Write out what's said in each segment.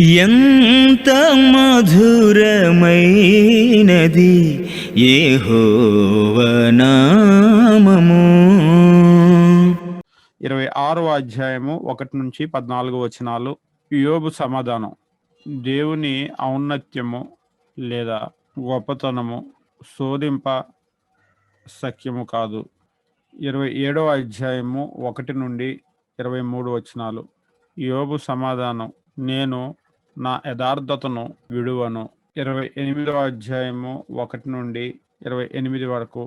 ఎంత మధురమైనది ఏహోవనామము ఇరవై ఆరో అధ్యాయము ఒకటి నుంచి పద్నాలుగు వచనాలు. యోబు సమాధానం. దేవుని ఔన్నత్యము లేదా గొప్పతనము శోధింప సఖ్యము కాదు. ఇరవై ఏడవ అధ్యాయము ఒకటి నుండి ఇరవై మూడు వచనాలు. యోబు సమాధానం. నేను నా యథార్థతను విడువను. ఇరవై ఎనిమిదవ అధ్యాయము ఒకటి నుండి ఇరవై ఎనిమిది వరకు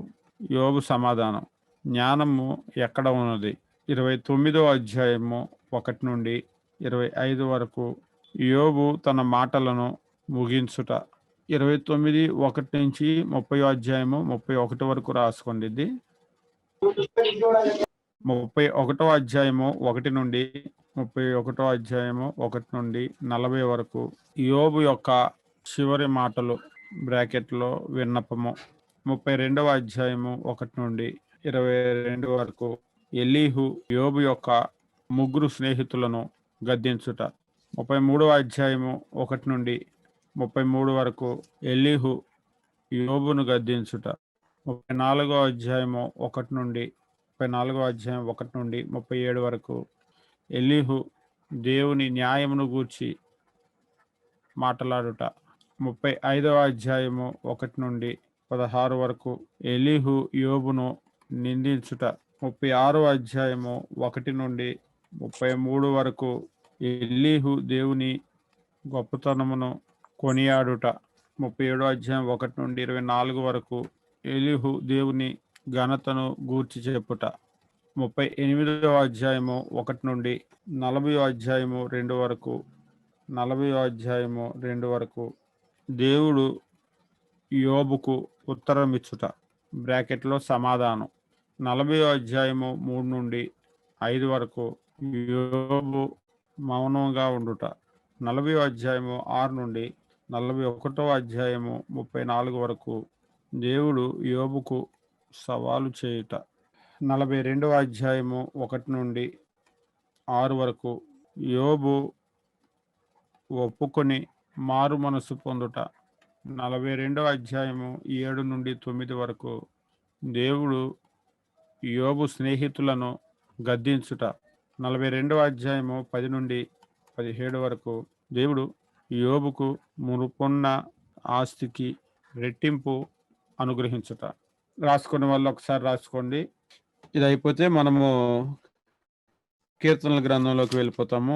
యోబు సమాధానం. జ్ఞానము ఎక్కడ ఉన్నది? ఇరవై తొమ్మిదవ అధ్యాయము ఒకటి నుండి ఇరవై ఐదు వరకు యోబు తన మాటలను ముగించుట. ఇరవై తొమ్మిది ఒకటి నుంచి ముప్పై అధ్యాయము ముప్పై ఒకటి వరకు రాసుకోండి. ఇది ముప్పై ఒకటో అధ్యాయము ఒకటి నుండి ముప్పై ఒకటో అధ్యాయము ఒకటి నుండి నలభై వరకు యోబు యొక్క చివరి మాటలు బ్రాకెట్లో విన్నపము. ముప్పై రెండవ అధ్యాయము ఒకటి నుండి ఇరవై రెండు వరకు ఎలీహు యోబు యొక్క ముగ్గురు స్నేహితులను గద్దించుట. ముప్పై మూడవ అధ్యాయము ఒకటి నుండి ముప్పై మూడు వరకు ఎలీహు యోబును గద్దించుట. ముప్పై నాలుగో అధ్యాయము ఒకటి నుండి ముప్పై నాలుగో అధ్యాయం ఒకటి నుండి ముప్పై ఏడు వరకు ఎలిహు దేవుని న్యాయమును గూర్చి మాట్లాడుట. ముప్పై ఐదవ అధ్యాయము ఒకటి నుండి పదహారు వరకు ఎలిహు యోబును నిందించుట. ముప్పై ఆరో అధ్యాయము ఒకటి నుండి ముప్పై మూడు వరకు ఎల్లిహు దేవుని గొప్పతనమును కొనియాడుట. ముప్పై ఏడో అధ్యాయం ఒకటి నుండి ఇరవై నాలుగు వరకు ఎలిహు దేవుని ఘనతను గూర్చి చెప్పుట. ముప్పై ఎనిమిదవ అధ్యాయము ఒకటి నుండి నలభై అధ్యాయము రెండు వరకు నలభై అధ్యాయము రెండు వరకు దేవుడు యోబుకు ఉత్తరం ఇచ్చుట బ్రాకెట్లో సమాధానం. నలభై అధ్యాయము మూడు నుండి ఐదు వరకు యోబు మౌనంగా ఉండుట. నలభై అధ్యాయము ఆరు నుండి నలభై ఒకటో అధ్యాయము ముప్పై నాలుగు వరకు దేవుడు యోబుకు సవాలు చేయుట. నలభై రెండవ అధ్యాయము ఒకటి నుండి ఆరు వరకు యోబు ఒప్పుకొని మారు మనసు పొందుట. నలభై రెండవ అధ్యాయము ఏడు నుండి తొమ్మిది వరకు దేవుడు యోబు స్నేహితులను గద్దించుట. నలభై రెండవ అధ్యాయము పది నుండి పదిహేడు వరకు దేవుడు యోబుకు మునుపున్న ఆస్తికి రెట్టింపు అనుగ్రహించుట. రాసుకునే వాళ్ళు ఒకసారి రాసుకోండి. ఇది అయిపోతే మనము కీర్తనల గ్రంథంలోకి వెళ్ళిపోతాము.